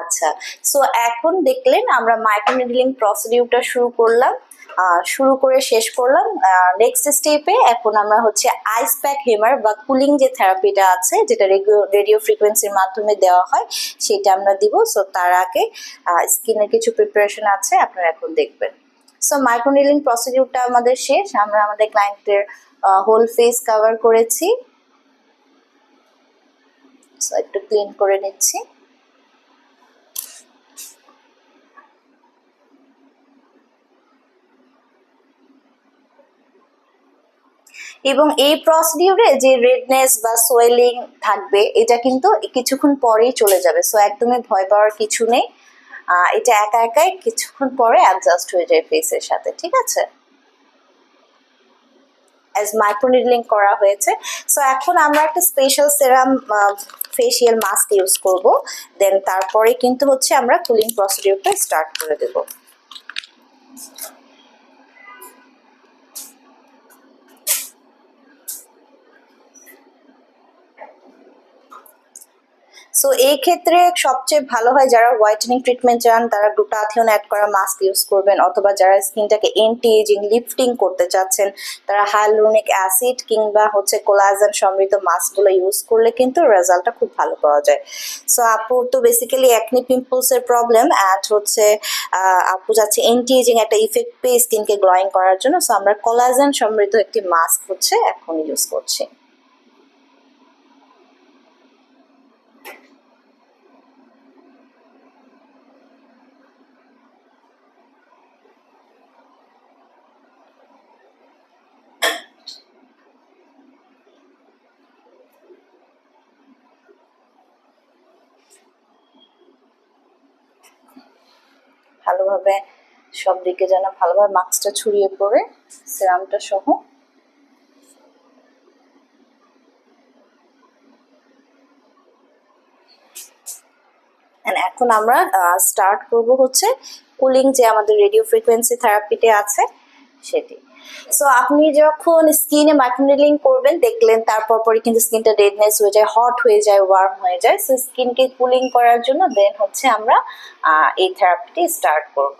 আচ্ছা সো এখন দেখলেন আমরা মাইক্রোনিডলিং প্রসিডিউরটা শুরু করলাম শুরু করে শেষ করলাম নেক্সট স্টেপে এখন আমরা হচ্ছে আইস প্যাক হেমার বা কুলিং যে থেরাপিটা আছে, যেটা রেডিও ফ্রিকোয়েন্সির মাধ্যমে দেওয়া হয়, সেটা আমরা দিব। সো তার আগে স্কিনের কিছু প্রিপারেশন আছে, আপনারা এখন দেখবেন। সো মাইক্রোনিডলিং প্রসিডিউরটা আমাদের শেষ, আমরা আমাদের ক্লায়েন্টের হোল ফেস কভার করেছি। সো একটু ক্লিন করে নিচ্ছি। এবং এই প্রসিডিউরে যে রেডনেস বা সোয়েলিং থাকবে, এটা কিন্তু কিছুক্ষণ পরেই চলে যাবে। সো একদমই ভয় পাওয়ার কিছু নেই। এটা একা একাই কিছুক্ষণ পরে অ্যাডজাস্ট হয়ে যায় ফেসের সাথে, ঠিক আছে? অ্যাজ মাইক্রোনিডলিং করা হয়েছে। সো এখন আমরা একটা special serum facial mask use করব। দেন তারপরে কিন্তু হচ্ছে আমরা কুলিং প্রসিডিউরটা স্টার্ট করে দেবো। সো এই ক্ষেত্রে সবচেয়ে ভালো হয় যারা হোয়াইটেনিং ট্রিটমেন্ট চান, তারা গ্লুটাথিয়ন অ্যাড করা মাস্ক ইউজ করবেন অথবা যারা স্কিনটাকে এন্টি এজিং লিফটিং করতে চাচ্ছেন, তারা হাইলোনিক অ্যাসিড কিংবা হচ্ছে কোলাজেন সমৃদ্ধ মাস্কগুলো ইউজ করলে কিন্তু রেজাল্টটা খুব ভালো পাওয়া যায়। সো আপুর তো বেসিক্যালি অ্যাকনি পিম্পলসের প্রবলেম অ্যান্ড হচ্ছে আপু যাচ্ছে এন্টি এজিং একটা ইফেক্ট পেয়ে স্কিনকে গ্লোয়িং করার জন্য। সো আমরা কোলাজেন সমৃদ্ধ একটি মাস্ক হচ্ছে এখন ইউজ করছি। ভালোভাবে সব দিকে যেন ভালোভাবে মাস্কটা ছড়িয়ে পড়ে সিরামটা সহ। এখন আমরা স্টার্ট করব হচ্ছে কুলিং যে আমাদের রেডিও ফ্রিকোয়েন্সি থেরাপিতে আছে, সেটি। সো আপনি যখন স্কিনে মাইক্রোনিডলিং করবেন, দেখলেন তারপর পরে কিন্তু স্কিনটা রেডনেস হয়ে যায় হট হয়ে যায় ওয়ার্ম হয়ে যায়। সো স্কিনকে কুলিং করার জন্য দেন হচ্ছে আমরা এই থেরাপিটি স্টার্ট করব।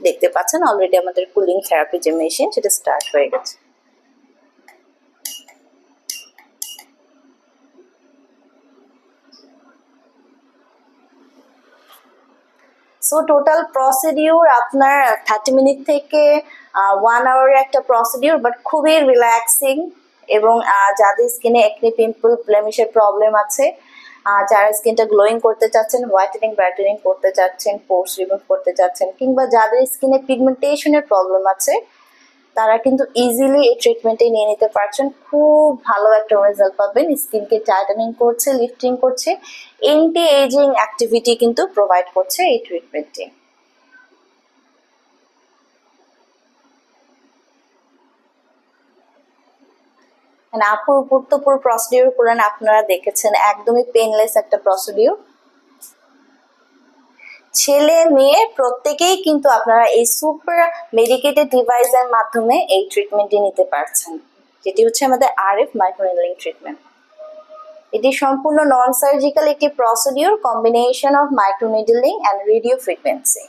দেখতে পাচ্ছেন অলরেডি আমাদের কুলিং থেরাপি যে মেশিন সেটা স্টার্ট হয়ে গেছে। সো টোটাল প্রসিডিউর আপনার থার্টি মিনিট থেকে ওয়ান আওয়ারের একটা প্রসিডিউর বাট খুবই রিল্যাক্সিং এবং যাদের স্কিনে একটি পিম্পল ব্লেমিশের প্রবলেম আছে যারা স্কিনটা গ্লোয়িং করতে চাচ্ছেন হোয়াইটেনিং ব্রাইটেনিং করতে চাচ্ছেন পোর্স রিমুভ করতে চাচ্ছেন, কিংবা যাদের স্কিনে পিগমেন্টেশনের প্রবলেম আছে তারা কিন্তু ইজিলি এই ট্রিটমেন্টে নিয়ে নিতে পারছেন। খুব ভালো একটা রেজাল্ট পাবেন। স্কিনকে টাইটানিং করছে লিফটিং করছে এন্টি এজিং অ্যাক্টিভিটি কিন্তু প্রোভাইড করছে এই ট্রিটমেন্টটি মানে আপুর উপর তো পুরো প্রসিডিউর করেন, আপনারা দেখেছেন, একদমই পেনলেস একটা প্রসিডিউর ছেলে মেয়ে প্রত্যেকেই কিন্তু আপনারা এই সুপার মেডিকেটেড ডিভাইসের মাধ্যমে এই ট্রিটমেন্টটি নিতে পারছেন। যেটি হচ্ছে আমাদের আর আরএফ মাইক্রোনেলিং ট্রিটমেন্ট এটি সম্পূর্ণ নন সার্জিক্যাল একটি procedure combination of microneedling and radio frequency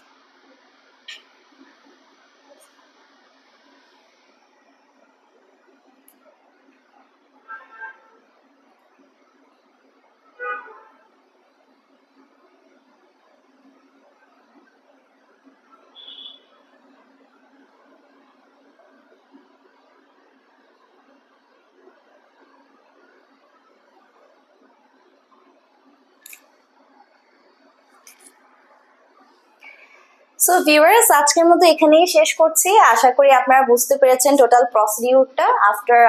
so viewers আজকের মতো এখানেই শেষ করছি। আশা করি আপনারা বুঝতে পেরেছেন টোটাল প্রসিডিউরটা আফটার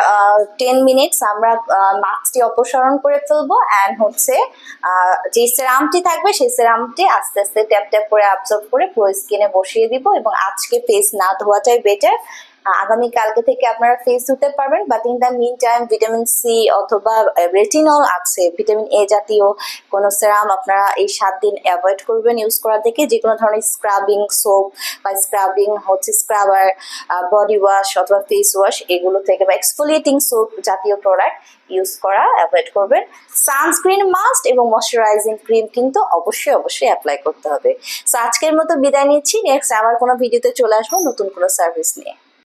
টেন মিনিটস আমরা মাস্কটি অপসারণ করে ফেলব অ্যান্ড হচ্ছে যে সেরামটি থাকবে সেই সেরামটি আস্তে আস্তে ট্যাপ ট্যাপ করে অ্যাবজর্ব করে পুরো স্কিনে বসিয়ে দিব এবং আজকে ফেস না ধোয়াটাই বেটার আগামী কালকে থেকে আপনারা ফেস ধুতে পারবেন but in the meantime vitamin C অথবা রেটিনল আছে ভিটামিন এ জাতীয় কোনো সেরাম আপনারা এই সাত দিন অ্যাভয়েড করবেন ইউজ করা থেকে। যে কোনো ধরনের স্ক্রাবিং সোপ বা স্ক্রাবিং হচ্ছে স্ক্রাবার বডি ওয়াশ অথবা ফেস ওয়াশ এগুলো থেকে বা এক্সফোলিয়েটিং সোপ জাতীয় প্রোডাক্ট ইউজ করা অ্যাভয়েড করবেন। সানস্ক্রিন মাস্ট এবং ময়শ্চারাইজিং ক্রিম কিন্তু অবশ্যই অবশ্যই অ্যাপ্লাই করতে হবে। সো আজকের মতো বিদায় নিচ্ছি। নেক্সট আবার কোনো ভিডিওতে চলে আসব নতুন কোনো সার্ভিস নিয়ে।